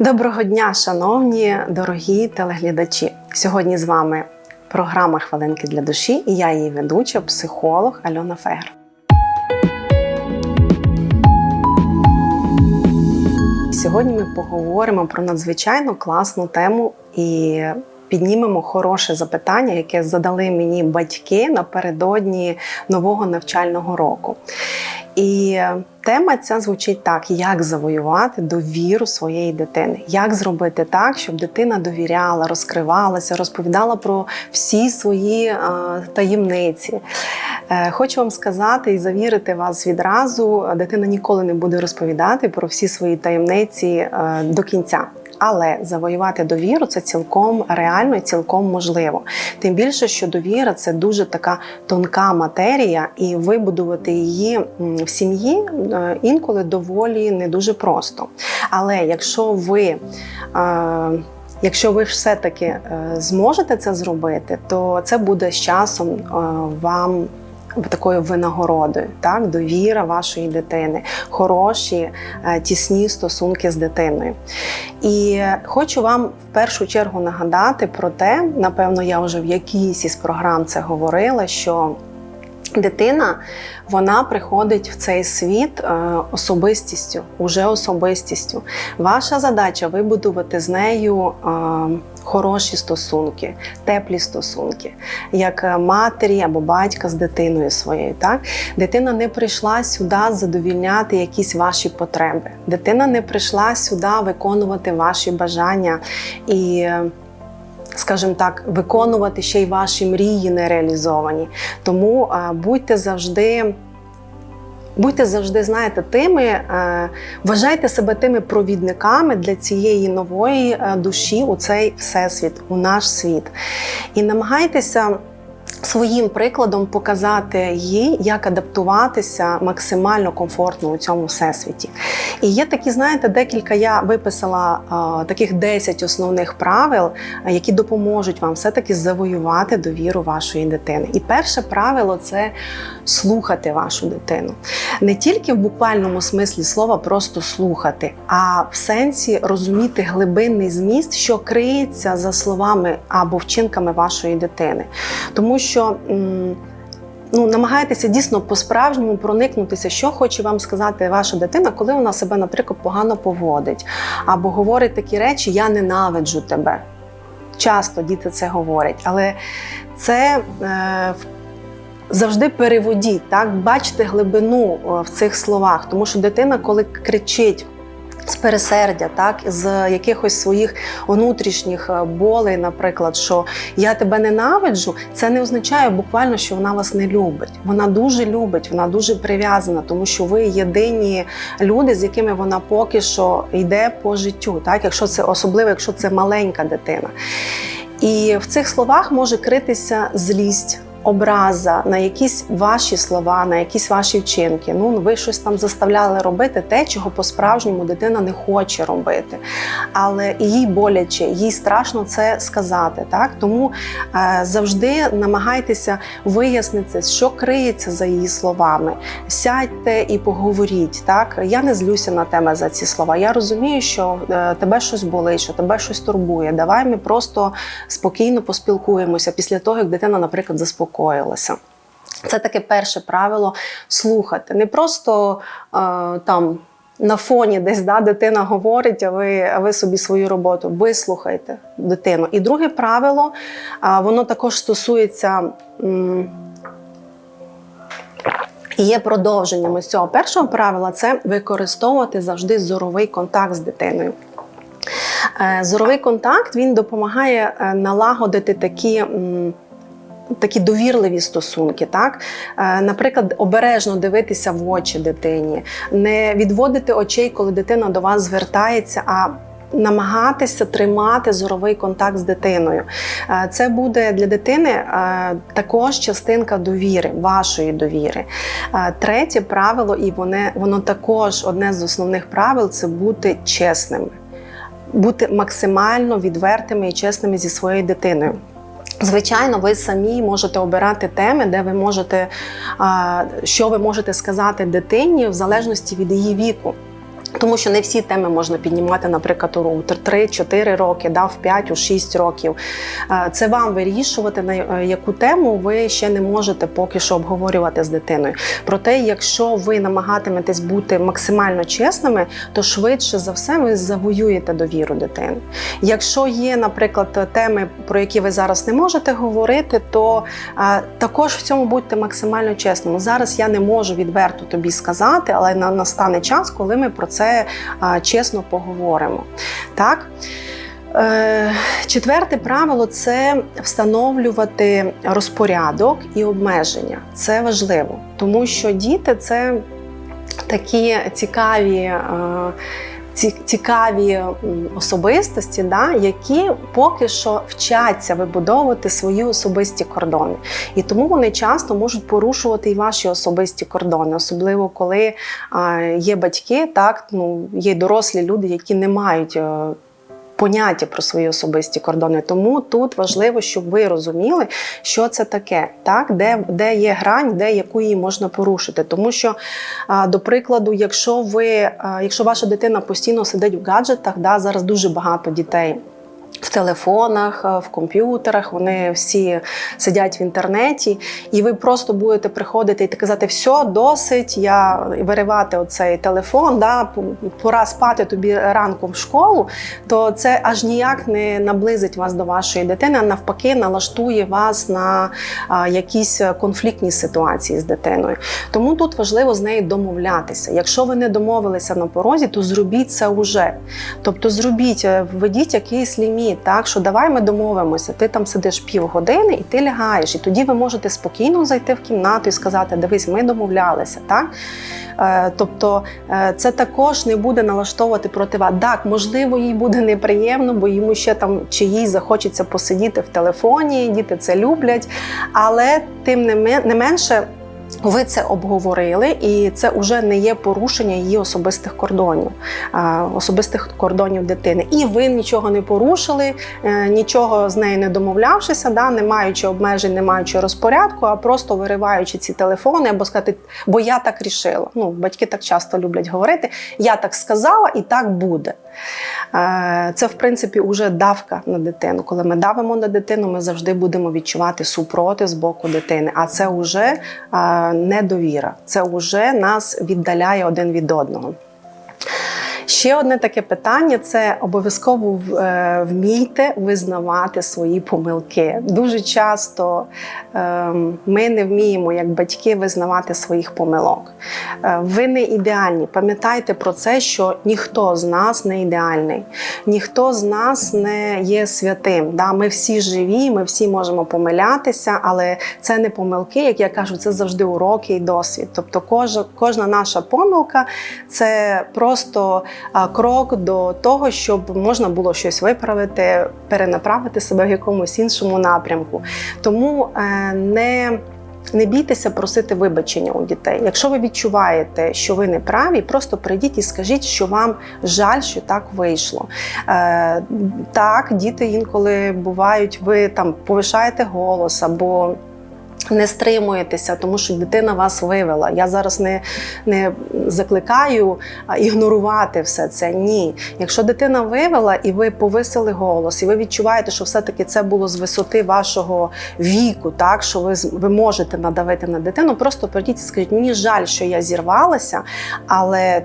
Доброго дня, шановні дорогі телеглядачі. Сьогодні з вами програма Хвилинки для душі і я її ведуча, психолог Альона Фегер. Сьогодні ми поговоримо про надзвичайно класну тему і піднімемо хороше запитання, яке задали мені батьки напередодні нового навчального року. І тема ця звучить так: як завоювати довіру своєї дитини, як зробити так, щоб дитина довіряла, розкривалася, розповідала про всі свої е, таємниці. Е, хочу вам сказати і завірити вас відразу: дитина ніколи не буде розповідати про всі свої таємниці е, до кінця. Але завоювати довіру це цілком реально і цілком можливо. Тим більше, що довіра це дуже така тонка матерія, і вибудувати її в сім'ї е, інколи доволі не дуже просто. Але якщо ви е, Якщо ви все-таки е, зможете це зробити, то це буде з часом вам такою винагородою, так, довіра вашої дитини, хороші, е, тісні стосунки з дитиною. І хочу вам в першу чергу нагадати про те, напевно, я вже в якійсь із програм це говорила, що Дитина вона приходить в цей світ е, особистістю, уже особистістю. Ваша задача вибудувати з нею е, хороші стосунки, теплі стосунки, як матері або батька з дитиною своєю. Так? Дитина не прийшла сюди задовільняти якісь ваші потреби. Дитина не прийшла сюди виконувати ваші бажання і скажімо так, виконувати ще й ваші мрії нереалізовані. Тому будьте завжди. Будьте завжди, знаєте, тими, е, вважайте себе тими провідниками для цієї нової е, душі у цей всесвіт, у наш світ. І намагайтеся своїм прикладом показати їй, як адаптуватися максимально комфортно у цьому всесвіті. І є такі, знаєте, декілька я виписала а, таких 10 основних правил, які допоможуть вам все-таки завоювати довіру вашої дитини. І перше правило це слухати вашу дитину. Не тільки в буквальному смислі слова просто слухати, а в сенсі розуміти глибинний зміст, що криється за словами або вчинками вашої дитини. Тому що ну, намагайтеся дійсно по-справжньому проникнутися, що хоче вам сказати ваша дитина, коли вона себе, наприклад, погано поводить, або говорить такі речі Я ненавиджу тебе. Часто діти це говорять, але це е, завжди переводіть, так, бачите глибину в цих словах, тому що дитина, коли кричить з пересердя, так з якихось своїх внутрішніх е, болей, наприклад, що я тебе ненавиджу, це не означає буквально, що вона вас не любить. Вона дуже любить, вона дуже прив'язана, тому що ви єдині люди, з якими вона поки що йде по життю, так якщо це особливо, якщо це маленька дитина. І в цих словах може критися злість образа на якісь ваші слова, на якісь ваші вчинки. Ну, ви щось там заставляли робити те, чого по-справжньому дитина не хоче робити. Але їй боляче, їй страшно це сказати. Так? Тому е, завжди намагайтеся вияснити, що криється за її словами. Сядьте і поговоріть. Так? Я не злюся на тебе за ці слова. Я розумію, що е, тебе щось болить, що тебе щось турбує. Давай ми просто спокійно поспілкуємося після того, як дитина, наприклад, заспокоїться заспокоїлася. Це таке перше правило слухати. Не просто е, там на фоні десь да, дитина говорить, а ви а ви собі свою роботу. Вислухайте дитину. І друге правило, е, воно також стосується. М і є продовженням ось цього першого правила це використовувати завжди зоровий контакт з дитиною. Е, зоровий контакт він допомагає е, налагодити такі такі довірливі стосунки, так е, наприклад, обережно дивитися в очі дитині, не відводити очей, коли дитина до вас звертається. а Намагатися тримати зоровий контакт з дитиною. Е, це буде для дитини е, також частинка довіри, вашої довіри. Третє правило, і воно, воно також одне з основних правил це бути чесними, бути максимально відвертими і чесними зі своєю дитиною. Звичайно, ви самі можете обирати теми, де ви можете, що ви можете сказати дитині в залежності від її віку. Тому що не всі теми можна піднімати, наприклад, у 3-4 роки, да, в 5, у 6 років. Е, Це вам вирішувати, на е, яку тему ви ще не можете поки що обговорювати з дитиною. Проте, якщо ви намагатиметесь бути максимально чесними, то швидше за все ви завоюєте довіру дитини. Якщо є, наприклад, теми, про які ви зараз не можете говорити, то е, також в цьому будьте максимально чесними. Зараз я не можу відверто тобі сказати, але настане час, коли ми про це е, чесно поговоримо. Так? Е, Четверте правило це встановлювати розпорядок і обмеження. Це важливо, тому що діти це такі цікаві. Е, ці- Цікаві особистості, да, які поки що вчаться вибудовувати свої особисті кордони. І тому вони часто можуть порушувати і ваші особисті кордони, особливо коли є батьки, так, ну, є дорослі люди, які не мають. Поняття про свої особисті кордони. Тому тут важливо, щоб ви розуміли, що це таке, так? Де, де є грань, де яку її можна порушити. Тому що, до прикладу, якщо ви, якщо ваша дитина постійно сидить в гаджетах, да, зараз дуже багато дітей. В телефонах, е, в комп'ютерах, вони всі сидять в інтернеті, і ви просто будете приходити і казати, все, досить, я виривати оцей телефон, да, пора спати тобі ранком в школу, то це аж ніяк не наблизить вас до вашої дитини, а навпаки, налаштує вас на якісь конфліктні ситуації з дитиною. Тому тут важливо з нею домовлятися. Якщо ви не домовилися на порозі, то зробіть це уже. Тобто зробіть, е, введіть якийсь ліміт, так що давай ми домовимося. Ти там сидиш півгодини і ти лягаєш. І тоді ви можете спокійно зайти в кімнату і сказати: Дивись, ми домовлялися. так? Е, Тобто е, це також не буде налаштовувати проти вас. Так, можливо, їй буде неприємно, бо йому ще там чи їй захочеться посидіти в телефоні, діти це люблять. Але тим не менше. Ви це обговорили, і це вже не є порушення її особистих кордонів, особистих кордонів дитини. І ви нічого не порушили, е, нічого з нею не домовлявшися, да, не маючи обмежень, не маючи розпорядку, а просто вириваючи ці телефони або сказати, бо я так рішила. Ну, батьки так часто люблять говорити: я так сказала, і так буде. Е, Це, в принципі, вже давка на дитину. Коли ми давимо на дитину, ми завжди будемо відчувати супроти з боку дитини. А це вже недовіра, це вже нас віддаляє один від одного. Ще одне таке питання: це обов'язково е, вмійте визнавати свої помилки. Дуже часто е, ми не вміємо, як батьки, визнавати своїх помилок. Е, Ви не ідеальні. Пам'ятайте про це, що ніхто з нас не ідеальний, ніхто з нас не є святим. Да? Ми всі живі, ми всі можемо помилятися, але це не помилки, як я кажу, це завжди уроки і досвід. Тобто, кожна, кожна наша помилка це просто крок до того, щоб можна було щось виправити, перенаправити себе в якомусь іншому напрямку. Тому е, не не бійтеся просити вибачення у дітей. Якщо ви відчуваєте, що ви не праві, просто прийдіть і скажіть, що вам жаль, що так вийшло. Е, так, діти інколи бувають, ви там повишаєте голос або. Не стримуєтеся, тому що дитина вас вивела. Я зараз не, не закликаю ігнорувати все це. Ні. Якщо дитина вивела і ви повисили голос, і ви відчуваєте, що все-таки це було з висоти вашого віку, так що ви, ви можете надавити на дитину, просто прийдіть і скажіть, мені жаль, що я зірвалася, але.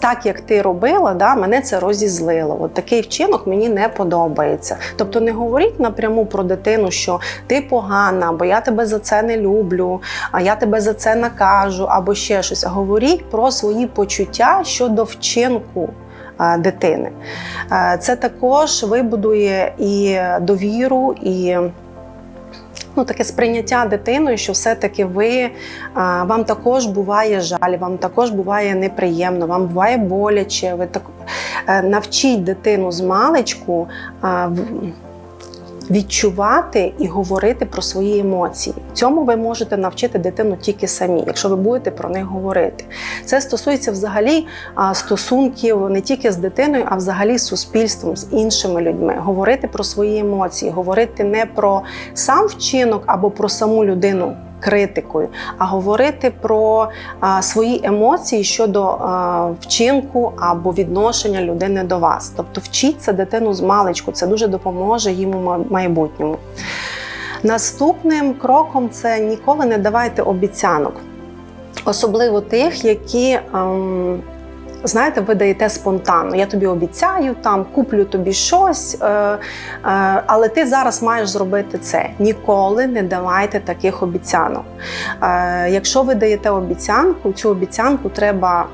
Так як ти робила, да, мене це розізлило. От такий вчинок мені не подобається. Тобто не говоріть напряму про дитину, що ти погана, бо я тебе за це не люблю, а я тебе за це накажу, або ще щось. Говоріть про свої почуття щодо вчинку е, дитини. Е, Це також вибудує і довіру, і ну, таке сприйняття дитиною, що все-таки ви вам також буває жаль, вам також буває неприємно, вам буває боляче. Ви так е, навчіть дитину з маличку. Відчувати і говорити про свої емоції. Цьому ви можете навчити дитину тільки самі, якщо ви будете про них говорити. Це стосується взагалі стосунків не тільки з дитиною, а взагалі з суспільством, з іншими людьми. Говорити про свої емоції, говорити не про сам вчинок або про саму людину. Критикою, а говорити про свої емоції щодо вчинку або відношення людини до вас. Тобто вчіться дитину з маличку, це дуже допоможе їм у майбутньому. Наступним кроком це ніколи не давайте обіцянок, особливо тих, які. ем, Знаєте, ви даєте спонтанно. Я тобі обіцяю, там куплю тобі щось, е, е, але ти зараз маєш зробити це. Ніколи не давайте таких обіцянок. Е, якщо ви даєте обіцянку, цю обіцянку треба.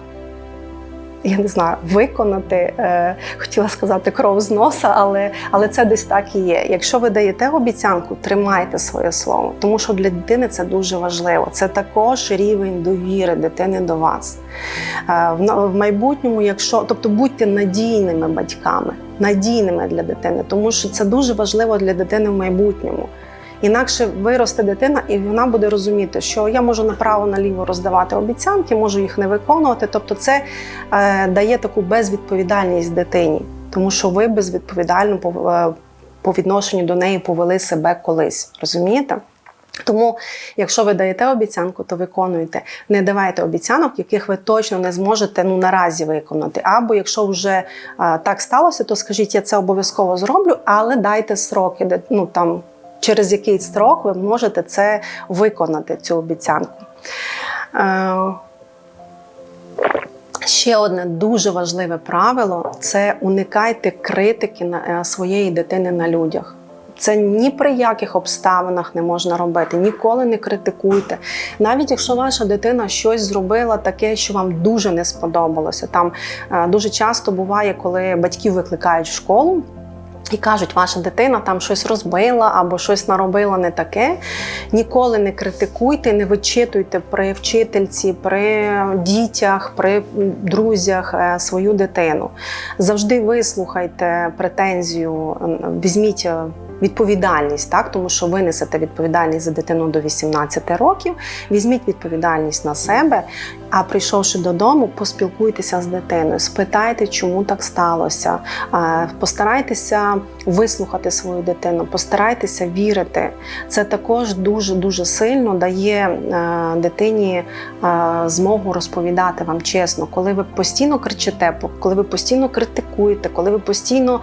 Я не знаю, виконати, е, хотіла сказати кров з носа, але, але це десь так і є. Якщо ви даєте обіцянку, тримайте своє слово, тому що для дитини це дуже важливо. Це також рівень довіри дитини до вас. Е, в, в майбутньому, якщо тобто будьте надійними батьками, надійними для дитини, тому що це дуже важливо для дитини в майбутньому. Інакше виросте дитина, і вона буде розуміти, що я можу направо-наліво роздавати обіцянки, можу їх не виконувати. Тобто, це е, дає таку безвідповідальність дитині, тому що ви безвідповідально по, е, по відношенню до неї повели себе колись. Розумієте? Тому, якщо ви даєте обіцянку, то виконуйте. Не давайте обіцянок, яких ви точно не зможете ну наразі виконати. Або якщо вже е, так сталося, то скажіть, я це обов'язково зроблю, але дайте сроки, де ну там через який строк ви можете це виконати, цю обіцянку. Е, Ще одне дуже важливе правило це уникайте критики е, своєї дитини на людях. Це ні при яких обставинах не можна робити, ніколи не критикуйте. Навіть якщо ваша дитина щось зробила таке, що вам дуже не сподобалося. Там е, дуже часто буває, коли батьків викликають в школу. І кажуть, ваша дитина там щось розбила або щось наробила не таке. Ніколи не критикуйте, не вичитуйте при вчительці, при дітях, при друзях е, свою дитину. Завжди вислухайте претензію, е, візьміть. Відповідальність, так, тому що ви несете відповідальність за дитину до 18 років. Візьміть відповідальність на себе, а прийшовши додому, поспілкуйтеся з дитиною, спитайте, чому так сталося. Постарайтеся вислухати свою дитину, постарайтеся вірити. Це також дуже дуже сильно дає е, дитині е, змогу розповідати вам чесно, коли ви постійно кричите, коли ви постійно критикуєте, коли ви постійно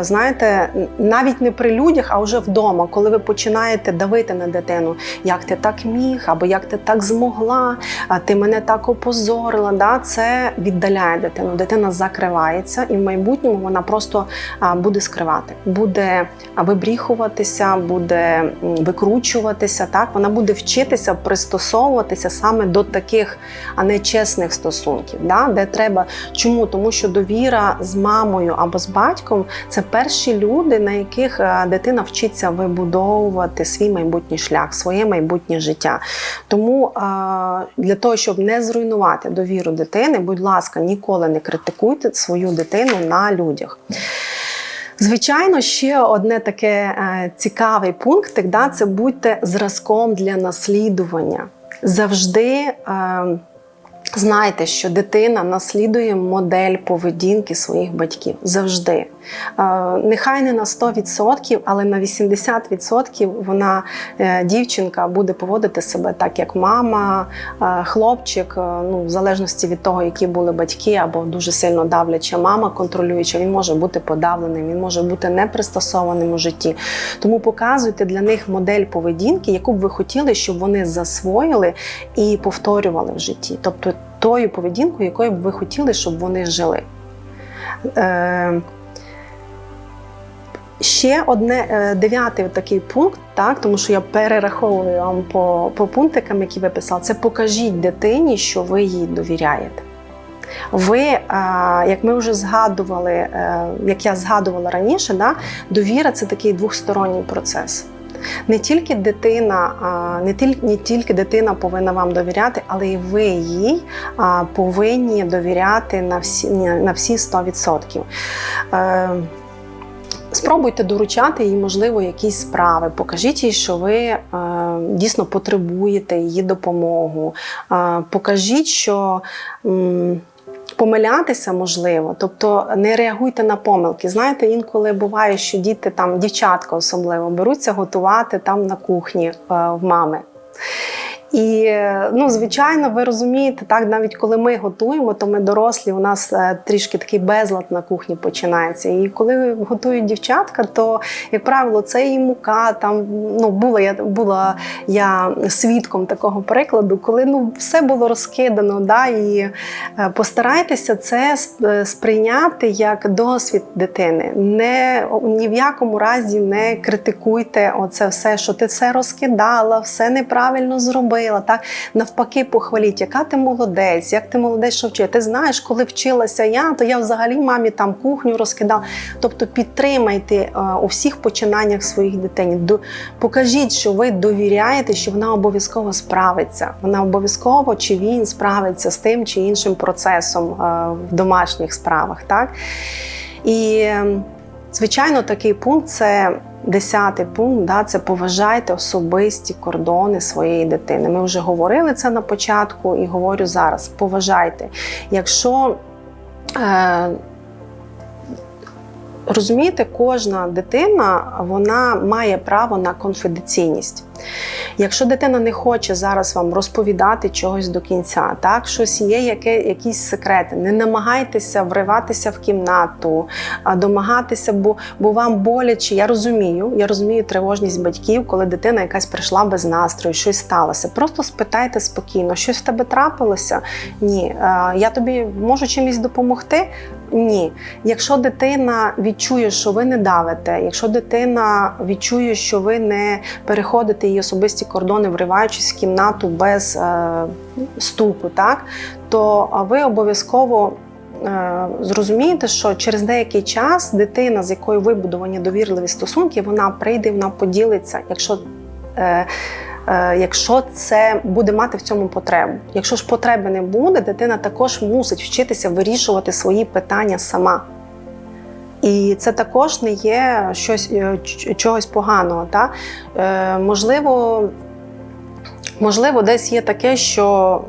знаєте, навіть не при людях, а вже вдома, коли ви починаєте давити на дитину, як ти так міг, або як ти так змогла, ти мене так опозорила. Да? Це віддаляє дитину. Дитина закривається, і в майбутньому вона просто буде скривати, буде вибріхуватися, буде викручуватися. Так вона буде вчитися пристосовуватися саме до таких а нечесних стосунків, да? де треба. Чому? Тому що довіра з мамою або з батьком це перші люди, на яких е, дитина вчиться вибудовувати свій майбутній шлях, своє майбутнє життя. Тому е, для того, щоб не зруйнувати довіру дитини, будь ласка, ніколи не критикуйте свою дитину на людях. Звичайно, ще одне таке е, цікавий пункт, да, це будьте зразком для наслідування. Завжди знайте, що дитина наслідує модель поведінки своїх батьків. Завжди. Е, нехай не на 100%, але на 80% вона, е, дівчинка, буде поводити себе так, як мама, е, хлопчик, ну, в залежності від того, які були батьки, або дуже сильно давляча мама, контролююча, він може бути подавленим, він може бути непристосованим у житті. Тому показуйте для них модель поведінки, яку б ви хотіли, щоб вони засвоїли і повторювали в житті. Тобто тою поведінкою, якою б ви хотіли, щоб вони жили. Е, Ще одне е, дев'ятий такий пункт, так тому що я перераховую вам по, по пунктикам, які ви писали, це покажіть дитині, що ви їй довіряєте. Ви, е, як ми вже згадували, е, як я згадувала раніше, да, довіра це такий двосторонній процес. Не тільки дитина, не тільки, не тільки дитина повинна вам довіряти, але і ви їй повинні довіряти на всі, на всі 100%. Е, Спробуйте доручати їй, можливо, якісь справи. Покажіть їй, що ви е, дійсно потребуєте її допомогу. Е, покажіть, що помилятися можливо, тобто не реагуйте на помилки. Знаєте, інколи буває, що діти там, дівчатка особливо, беруться готувати там на кухні е, в мами. І ну, звичайно, ви розумієте, так навіть коли ми готуємо, то ми дорослі, у нас е, трішки такий безлад на кухні починається. І коли готують дівчатка, то як правило, це і мука. Там ну була я була я свідком такого прикладу, коли ну все було розкидано. Да, І е, постарайтеся це е, сприйняти як досвід дитини. Не ні в якому разі не критикуйте оце все, що ти все розкидала, все неправильно зробила. Так навпаки, похваліть, яка ти молодець, як ти молодець, що вчила. Ти знаєш, коли вчилася я, то я взагалі мамі там кухню розкидала. Тобто підтримайте е, у всіх починаннях своїх. До- Покажіть, що ви довіряєте, що вона обов'язково справиться. Вона обов'язково чи він справиться з тим чи іншим процесом е, в домашніх справах. Так? І, звичайно, такий пункт це десятий пункт, да, це поважайте особисті кордони своєї дитини. Ми вже говорили це на початку і говорю зараз. Поважайте. Якщо е, Розумієте, кожна дитина вона має право на конфіденційність. Якщо дитина не хоче зараз вам розповідати чогось до кінця, так щось є, яке, якісь секрети, не намагайтеся вриватися в кімнату, домагатися, бо, бо вам боляче. Я розумію, я розумію тривожність батьків, коли дитина якась прийшла без настрою, щось сталося. Просто спитайте спокійно, щось в тебе трапилося? Ні. Я тобі можу чимось допомогти? Ні. Якщо дитина відчує, що ви не давите, якщо дитина відчує, що ви не переходите її особисті кордони, вриваючись в кімнату без е, стуку, так то ви обов'язково. е, Зрозумієте, що через деякий час дитина, з якою вибудовані довірливі стосунки, вона прийде, вона поділиться, якщо, е, е, якщо це буде мати в цьому потребу. Якщо ж потреби не буде, дитина також мусить вчитися вирішувати свої питання сама. І це також не є щось е, чогось поганого. Та? Е, можливо, можливо, десь є таке, що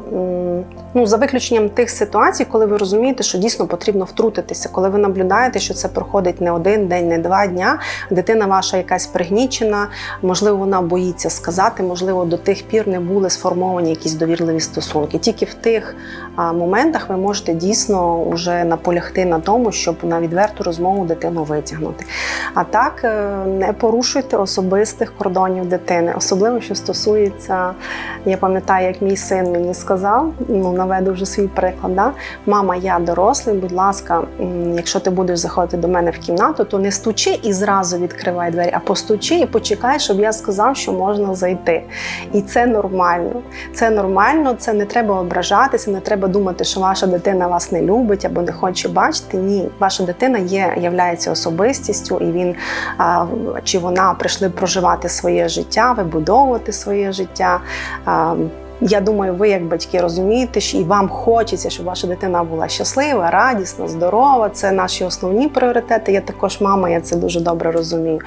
ну, за виключенням тих ситуацій, коли ви розумієте, що дійсно потрібно втрутитися, коли ви наблюдаєте, що це проходить не один день, не два дня. Дитина ваша якась пригнічена, можливо, вона боїться сказати, можливо, до тих пір не були сформовані якісь довірливі стосунки. Тільки в тих моментах ви можете дійсно вже наполягти на тому, щоб на відверту розмову дитину витягнути. А так е, не порушуйте особистих кордонів дитини, особливо що стосується, я пам'ятаю, як мій син мені сказав, ну наведу вже свій приклад. Да? Мама, я дорослий, будь ласка, якщо ти будеш заходити до мене в кімнату, то не стучи і зразу відкривай двері, а постучи і почекай, щоб я сказав, що можна зайти. І це нормально. Це нормально, це не треба ображатися, не треба думати, що ваша дитина вас не любить або не хоче бачити. Ні, ваша дитина є, являється особистістю, і він а, чи вона прийшли проживати своє життя, вибудовувати своє життя. А, я думаю, ви як батьки розумієте, що і вам хочеться, щоб ваша дитина була щаслива, радісна, здорова. Це наші основні пріоритети. Я також мама, я це дуже добре розумію.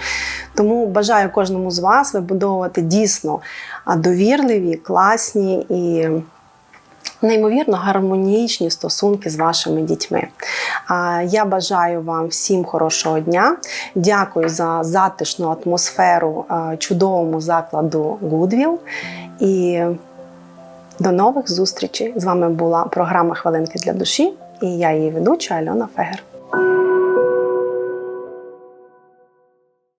Тому бажаю кожному з вас вибудовувати дійсно довірливі, класні і неймовірно гармонічні стосунки з вашими дітьми. Я бажаю вам всім хорошого дня. Дякую за затишну атмосферу чудовому закладу Goodwill. І до нових зустрічей. З вами була програма Хвилинки для душі і я її ведуча Альона Фегер.